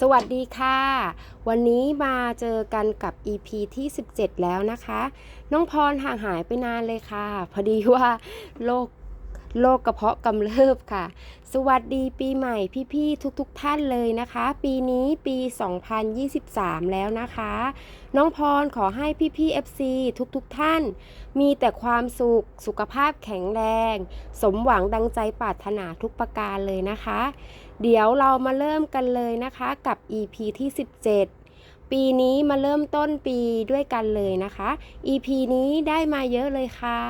สวัสดีค่ะ วันนี้มาเจอกันกับ EP ที่ 17 แล้วนะคะ น้องพรห่างหายไปนานเลยค่ะ พอดีว่าโรคโรคกระเพาะกำเริบค่ะ สวัสดีปีใหม่พี่ๆทุกๆทท่านเลยนะคะ ปีนี้ปี 2023 แล้วนะคะ น้องพรขอให้พี่ๆ FC ทุกๆทท่าน มีแต่ความสุข สุขภาพแข็งแรง สมหวังดังใจปรารถนาทุกประการเลยนะคะ เดี๋ยวเรามาเริ่มกันเลยนะคะกับ EP ที่ 17 ปีนี้มาเริ่มต้นปีด้วยกันเลยนะคะ EP นี้ได้มาเยอะเลยค่ะ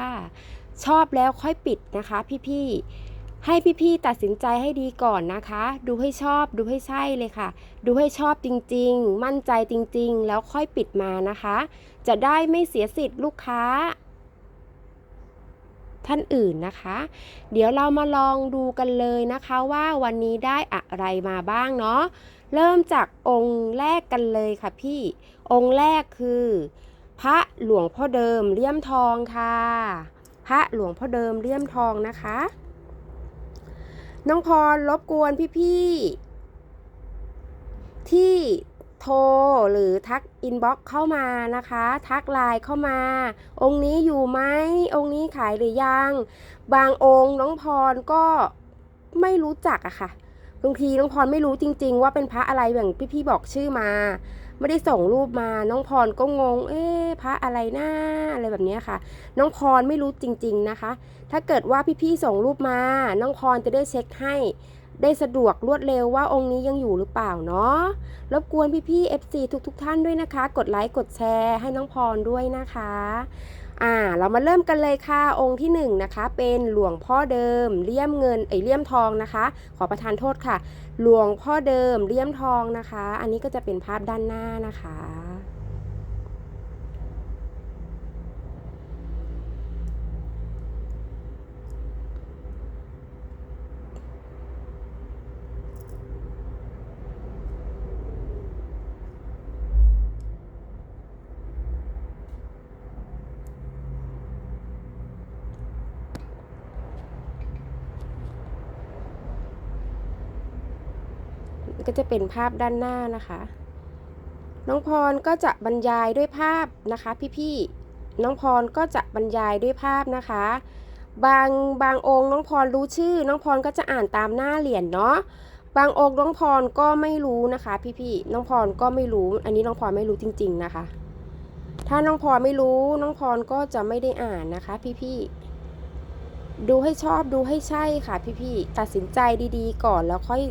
ชอบแล้วค่อยปิดนะคะพี่ๆ ให้พี่ๆตัดสินใจให้ดีก่อนนะคะ ดูให้ชอบดูให้ใช่เลยค่ะ ดูให้ชอบจริงๆ มั่นใจจริงๆ แล้วค่อยปิดมานะคะ จะได้ไม่เสียสิทธิ์ลูกค้า ท่านอื่นนะคะ เดี๋ยวเรามาลองดูกันเลยนะคะว่าวันนี้ได้อะไรมาบ้างเนาะเริ่มจากองค์แรกกันเลยค่ะพี่องค์แรกคือ พระหลวงพ่อเดิมเลี่ยมทองค่ะ พระหลวงพ่อเดิมเลี่ยมทองนะคะ น้องพรรบกวนพี่ๆที่ โทรหรือทักอินบ็อกเข้ามานะคะ ทักไลน์เข้ามา องค์นี้อยู่ไหมองค์นี้ขายหรือยัง บางองค์น้องพรก็ไม่รู้จักอะค่ะบางทีน้องพรไม่รู้จริง ๆ ว่าเป็นพระอะไรอย่างพี่ๆบอกชื่อมา ไม่ได้ส่งรูปมา น้องพรก็งง เอ๊ะพระอะไรนะอะไรแบบนี้ค่ะ น้องพรไม่รู้จริง ๆนะคะ ถ้าเกิดว่าพี่ๆส่งรูปมา น้องพรจะได้เช็คให้ ได้สะดวกรวดเร็วว่าองค์นี้ยังอยู่หรือเปล่าเนาะ รบกวนพี่ๆ FC ทุกๆทท่านด้วยนะคะ กดไลค์กดแชร์ให้น้องพรด้วยนะคะ อ่า เรามาเริ่มกันเลยค่ะ องค์ที่หนึ่งนะคะ เป็นหลวงพ่อเดิมเลี่ยมเงินไอยเลี่ยมทองนะคะ ขอประทานโทษค่ะ หลวงพ่อเดิมเลี่ยมทองนะคะ อันนี้ก็จะเป็นภาพด้านหน้านะคะ จะเป็นภาพด้านหน้านะคะ น้องพรก็จะบรรยายด้วยภาพนะคะ พี่ๆ น้องพรก็จะบรรยายด้วยภาพนะคะ บางบางองค์น้องพรรู้ชื่อ น้องพรก็จะอ่านตามหน้าเหรียญเนาะบางองค์น้องพรก็ไม่รู้นะคะ พี่ๆ น้องพรก็ไม่รู้ อันนี้น้องพรไม่รู้จริง ๆนะคะ ถ้าน้องพรไม่รู้น้องพรก็จะไม่ได้อ่านนะคะ พี่ๆ ดูให้ชอบดูให้ใช่ค่ะ พี่ๆ ตัดสินใจดีๆ ก่อนแล้วค่อย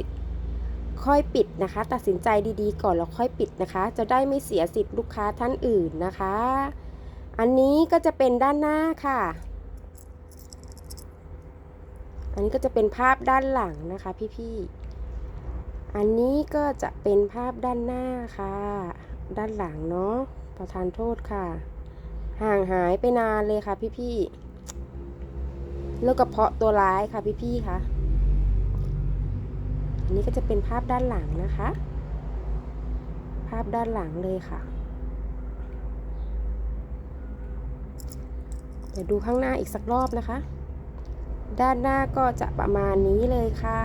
ค่อยปิดนะคะ ตัดสินใจดีๆ ก่อนแล้วค่อยปิดนะคะ จะได้ไม่เสียสิทธิ์ลูกค้าท่านอื่นนะคะ อันนี้ก็จะเป็นด้านหน้าค่ะ อันนี้ก็จะเป็นภาพด้านหลังนะคะ พี่ๆ อันนี้ก็จะเป็นภาพด้านหน้าค่ะ ด้านหลังเนาะประทานโทษค่ะ ห่างหายไปนานเลยค่ะพี่ๆแล้วกระเพาะตัวร้ายค่ะพี่ๆค่ะ อันนี้ก็จะเป็นภาพด้านหลังนะคะ ภาพด้านหลังเลยค่ะ เดี๋ยวดูข้างหน้าอีกสักรอบนะคะ ด้านหน้าก็จะประมาณนี้เลยค่ะ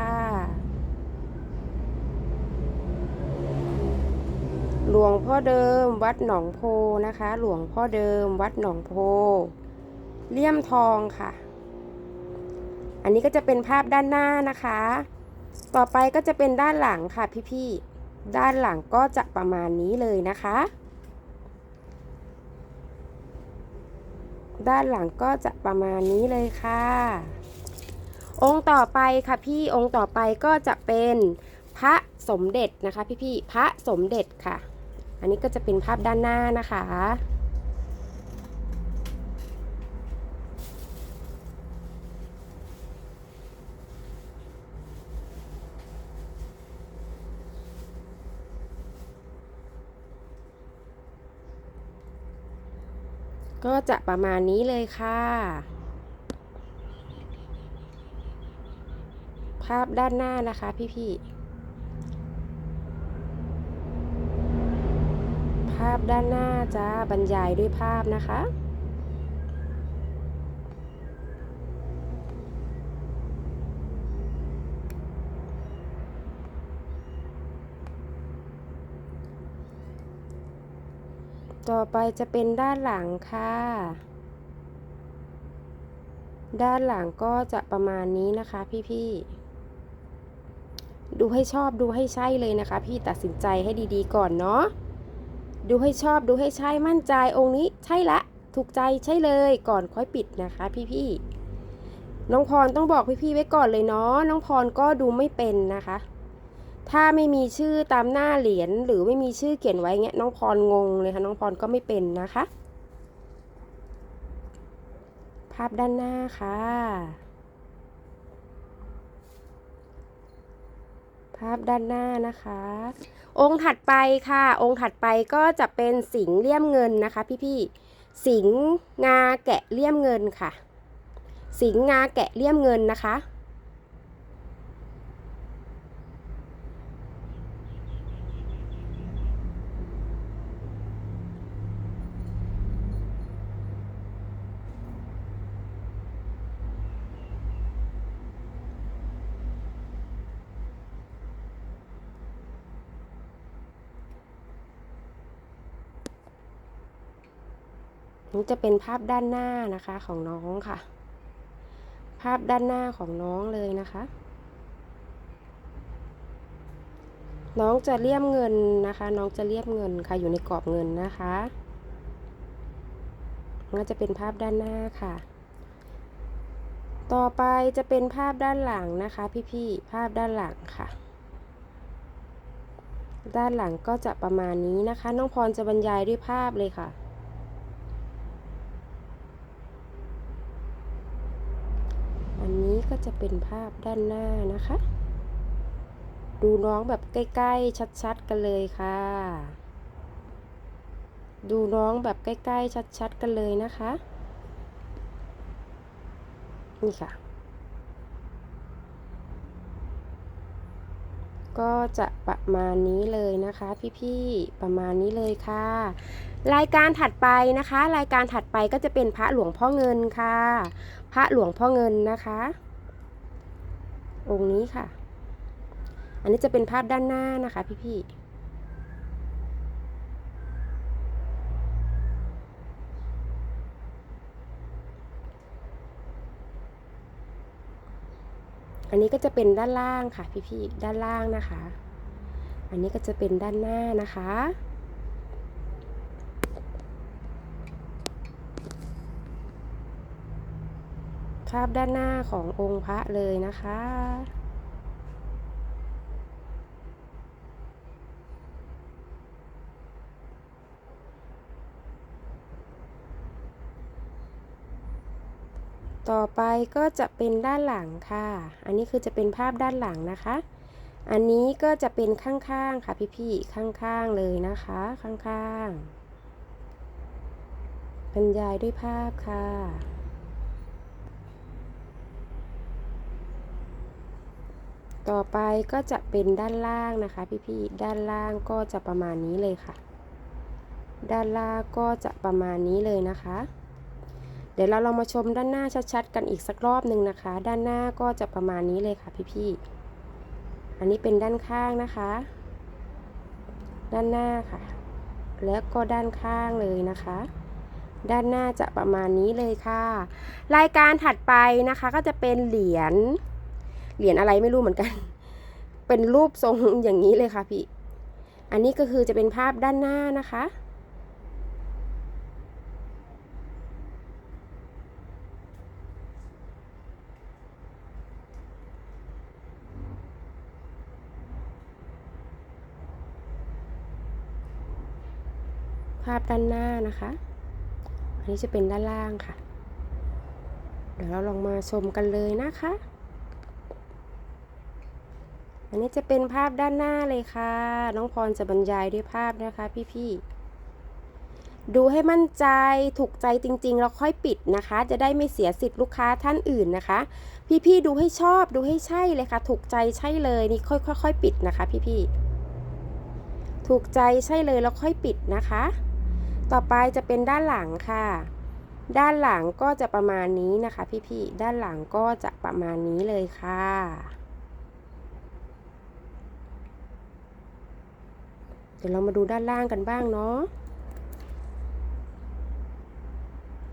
หลวงพ่อเดิมวัดหนองโพนะคะ หลวงพ่อเดิมวัดหนองโพ เลี่ยมทองค่ะ อันนี้ก็จะเป็นภาพด้านหน้านะคะ ต่อไปก็จะเป็นด้านหลังค่ะพี่ๆ ด้านหลังก็จะประมาณนี้เลยนะคะ ด้านหลังก็จะประมาณนี้เลยค่ะ องค์ต่อไปค่ะพี่องค์ต่อไปก็จะเป็นพระสมเด็จนะคะพี่ๆ พระสมเด็จค่ะ อันนี้ก็จะเป็นภาพด้านหน้านะคะ ก็จะประมาณนี้เลยค่ะ ภาพด้านหน้านะคะพี่ๆ ภาพด้านหน้าจะบรรยายด้วยภาพนะคะ ต่อไปจะเป็นด้านหลังค่ะ ด้านหลังก็จะประมาณนี้นะคะพี่ๆ ดูให้ชอบดูให้ใช่เลยนะคะ พี่ตัดสินใจให้ดีๆก่อนเนาะ ดูให้ชอบดูให้ใช่มั่นใจองค์นี้ใช่ละถูกใจใช่เลยก่อนค่อยปิดนะคะ พี่ๆ น้องพรต้องบอกพี่ๆไว้ก่อนเลยเนาะน้องพรก็ดูไม่เป็นนะคะ ถ้าไม่มีชื่อตามหน้าเหรียญหรือไม่มีชื่อเขียนไว้เงี้ยน้องพรงงเลยค่ะน้องพรก็ไม่เป็นนะคะ ภาพด้านหน้าค่ะ ภาพด้านหน้านะคะ องค์ถัดไปค่ะ องค์ถัดไปก็จะเป็นสิงเลี่ยมเงินนะคะ พี่ๆสิงงาแกะเลี่ยมเงินค่ะ สิงงาแกะเลี่ยมเงินนะคะ นี่จะเป็นภาพด้านหน้านะคะของน้องค่ะ ภาพด้านหน้าของน้องเลยนะคะ น้องจะเลี่ยมเงินนะคะ น้องจะเลี่ยมเงินค่ะอยู่ในกรอบเงินนะคะก็จะเป็นภาพด้านหน้าค่ะ ต่อไปจะเป็นภาพด้านหลังนะคะ พี่ๆ ภาพด้านหลังค่ะ ด้านหลังก็จะประมาณนี้นะคะ น้องพรจะบรรยายด้วยภาพเลยค่ะ อันนี้ก็ จะเป็นภาพด้านหน้านะคะ ดูน้องแบบใกล้ๆ ชัดๆ กันเลยค่ะ ดูน้องแบบใกล้ๆ ชัดๆ กันเลยนะคะ นี่ค่ะ ก็จะประมาณนี้เลยนะคะ พี่ๆ ประมาณนี้เลยค่ะ รายการถัดไปนะคะ รายการถัดไปก็จะเป็นพระหลวงพ่อเงินค่ะ พระหลวงพ่อเงินนะคะ องค์นี้ค่ะ อันนี้จะเป็นภาพด้านหน้านะคะพี่ๆอันนี้ก็จะเป็นด้านล่างค่ะพี่ๆ ด้านล่างนะคะ อันนี้ก็จะเป็นด้านหน้านะคะ ภาพด้านหน้าขององค์พระเลยนะคะ ต่อไปก็จะเป็นด้านหลังค่ะ อันนี้คือจะเป็นภาพด้านหลังนะคะ อันนี้ก็จะเป็นข้างๆค่ะพี่ๆ ข้างๆเลยนะคะ ข้างๆ บรรยายด้วยภาพค่ะ ต่อไปก็จะเป็นด้านล่างนะคะ พี่ๆ ด้านล่างก็จะประมาณนี้เลยค่ะ ด้านล่างก็จะประมาณนี้เลยนะคะ เดี๋ยวเราลองมาชมด้านหน้าชัดๆ กันอีกสักรอบหนึ่งนะคะ ด้านหน้าก็จะประมาณนี้เลยค่ะพี่ๆ อันนี้เป็นด้านข้างนะคะ ด้านหน้าค่ะ แล้วก็ด้านข้างเลยนะคะด้านหน้าจะประมาณนี้เลยค่ะ รายการถัดไปนะคะก็จะเป็นเหรียญ เหรียญอะไรไม่รู้เหมือนกัน เป็นรูปทรงอย่างนี้เลยค่ะพี่ อันนี้ก็คือจะเป็นภาพด้านหน้านะคะ ภาพด้านหน้านะคะ อันนี้จะเป็นด้านล่างค่ะเดี๋ยวเราลองมาชมกันเลยนะคะ อันนี้จะเป็นภาพด้านหน้าเลยค่ะ น้องพรจะบรรยายด้วยภาพนะคะพี่ๆ ดูให้มั่นใจถูกใจจริงๆ แล้วค่อยปิดนะคะ จะได้ไม่เสียสิทธิ์ลูกค้าท่านอื่นนะคะ พี่ๆ ดูให้ชอบดูให้ใช่เลยค่ะ ถูกใจใช่เลยนี่ค่อยๆปิดนะคะ พี่ๆ ถูกใจใช่เลยแล้วค่อยปิดนะคะ ต่อไปจะเป็นด้านหลังค่ะ ด้านหลังก็จะประมาณนี้นะคะ พี่ๆ ด้านหลังก็จะประมาณนี้เลยค่ะ เดี๋ยวเรามาดูด้านล่างกันบ้างเนาะ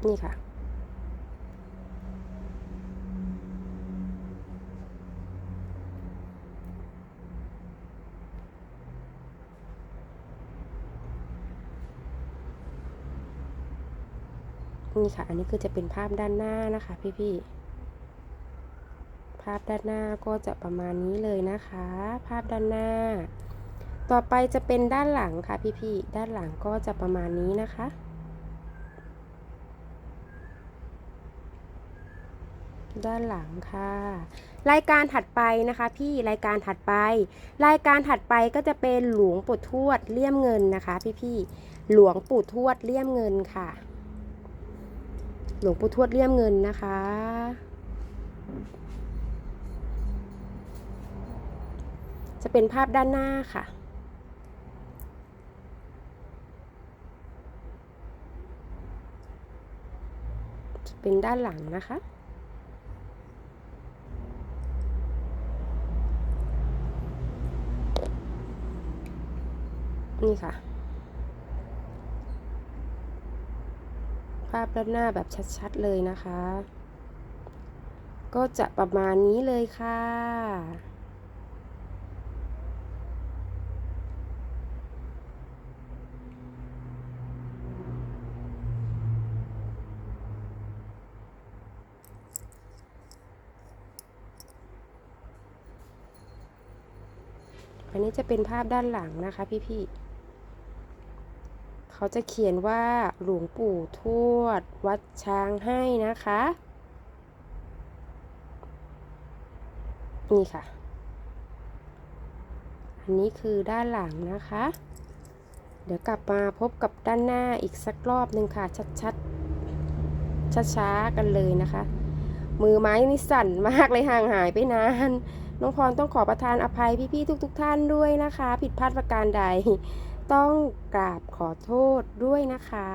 นี่ค่ะ นี่ค่ะ อันนี้คือจะเป็นภาพด้านหน้านะคะพี่ๆภาพด้านหน้าก็จะประมาณนี้เลยนะคะ ภาพด้านหน้า ต่อไปจะเป็นด้านหลังค่ะพี่ๆ ด้านหลังก็จะประมาณนี้นะคะ ด้านหลังค่ะ รายการถัดไปนะคะพี่รายการถัดไป รายการถัดไปก็จะเป็นหลวงปู่ทวดเลี่ยมเงินนะคะ พี่ๆ หลวงปู่ทวดเลี่ยมเงินค่ะ หลวงปู่ทวดเลี่ยมเงินนะคะจะเป็นภาพด้านหน้าค่ะ จะ เป็นด้านหลังนะคะ นี่ค่ะ ภาพด้านหน้าแบบชัดๆเลยนะคะ ก็จะประมาณนี้เลยค่ะ อันนี้จะเป็นภาพด้านหลังนะคะพี่ๆ เขาจะเขียนว่าหลวงปู่ทวด วัดช้างให้นะคะ นี่ค่ะ อันนี้คือด้านหลังนะคะ เดี๋ยวกลับมาพบกับด้านหน้าอีกสักรอบหนึ่งค่ะ ชัดๆ ช้าๆ กันเลยนะคะ มือไม้นี่สั่นมากเลยห่างหายไปนาน น้องพรต้องขอประทานอภัยพี่ๆทุกๆทท่านด้วยนะคะ ผิดพลาดประการใด ต้องกราบขอโทษด้วยนะคะ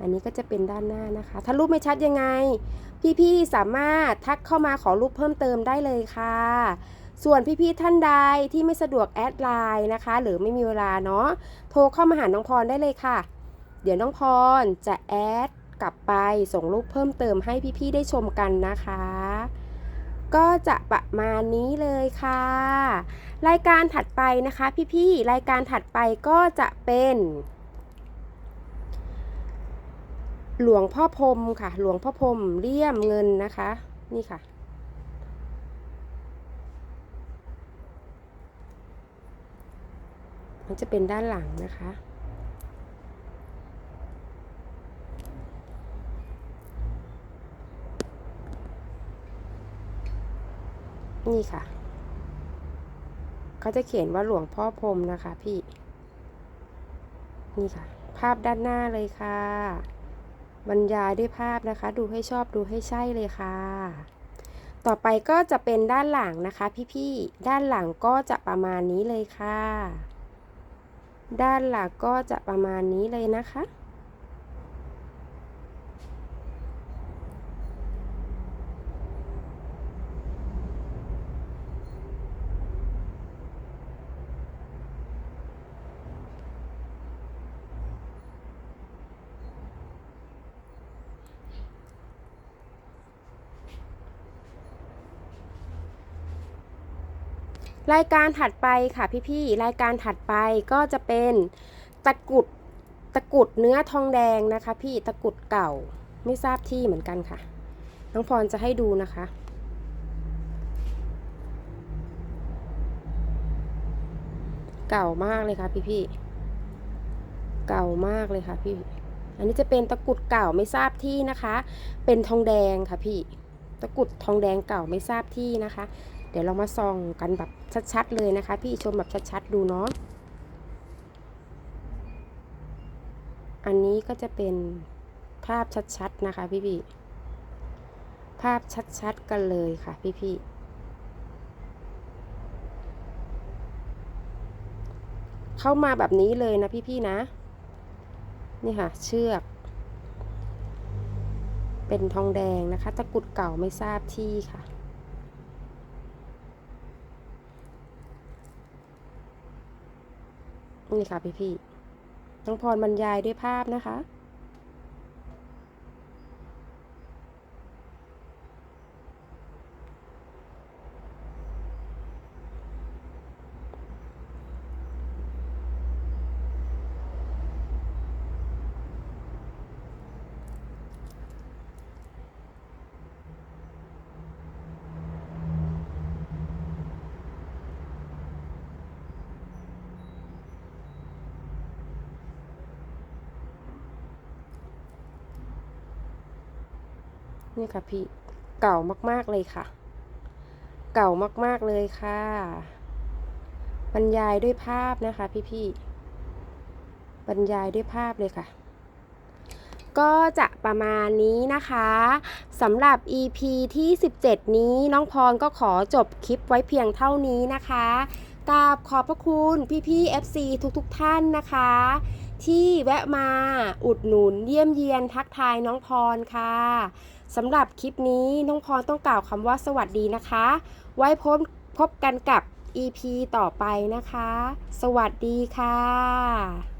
อันนี้ก็จะเป็นด้านหน้านะคะ ถ้ารูปไม่ชัดยังไง พี่ๆสามารถทักเข้ามาขอรูปเพิ่มเติมได้เลยค่ะ ส่วนพี่ๆท่านใดที่ไม่สะดวกแอดไลน์นะคะ หรือไม่มีเวลาเนาะโทรเข้ามาหาน้องพรได้เลยค่ะ เดี๋ยวน้องพรจะแอดกลับไปส่งรูปเพิ่มเติมให้พี่ๆได้ชมกันนะคะ ก็จะประมาณนี้เลยค่ะ รายการถัดไปนะคะพี่ๆรายการถัดไปก็จะเป็น หลวงพ่อพรมค่ะ หลวงพ่อพรมเลี่ยมเงินนะคะ นี่ค่ะมันจะเป็นด้านหลังนะคะ นี่ค่ะ เขาจะเขียนว่าหลวงพ่อพรมนะคะพี่ นี่ค่ะ ภาพด้านหน้าเลยค่ะ บรรยายด้วยภาพนะคะ ดูให้ชอบดูให้ใช่เลยค่ะ ต่อไปก็จะเป็นด้านหลังนะคะ พี่ๆ ด้านหลังก็จะประมาณนี้เลยค่ะ ด้านหลังก็จะประมาณนี้เลยนะคะ รายการถัดไปค่ะพี่ๆรายการถัดไปก็จะเป็นตะกุดตะกุดเนื้อทองแดงนะคะ พี่ตะกุดเก่าไม่ทราบที่เหมือนกันค่ะ น้องพรจะให้ดูนะคะ เก่ามากเลยค่ะพี่ๆเก่ามากเลยค่ะพี่ อันนี้จะเป็นตะกุดเก่าไม่ทราบที่นะคะ เป็นทองแดงค่ะพี่ตะกุดทองแดงเก่าไม่ทราบที่นะคะ เดี๋ยวเรามาส่องกันแบบชัดๆเลยนะคะ พี่ชมแบบชัดๆดูเนาะ อันนี้ก็จะเป็นภาพชัดๆนะคะพี่ๆภาพชัดๆกันเลยค่ะพี่ๆเข้ามาแบบนี้เลยนะพี่ๆนะ นี่ค่ะ เชือก เป็นทองแดงนะคะ ตะกรุดเก่าไม่ทราบที่ค่ะ นี่ค่ะพี่พี่ๆน้องพรบรรยายด้วยภาพนะคะ นี่ค่ะพี่เก่ามากๆเลยค่ะ เก่ามากๆเลยค่ะ บรรยายด้วยภาพนะคะพี่ๆบรรยายด้วยภาพเลยค่ะก็จะประมาณนี้นะคะสำหรับ EP ที่ 17 นี้น้องพรก็ขอจบคลิปไว้เพียงเท่านี้นะคะกราบขอบพระคุณพี่ๆ FC ทุกๆ ท่านนะคะ ที่แวะมาอุดหนุนเยี่ยมเยียนทักทายน้องพรค่ะ สำหรับคลิปนี้น้องพรต้องกล่าวคำว่าสวัสดีนะคะ ไว้พบพบกันกับ EP ต่อไปนะคะ สวัสดีค่ะ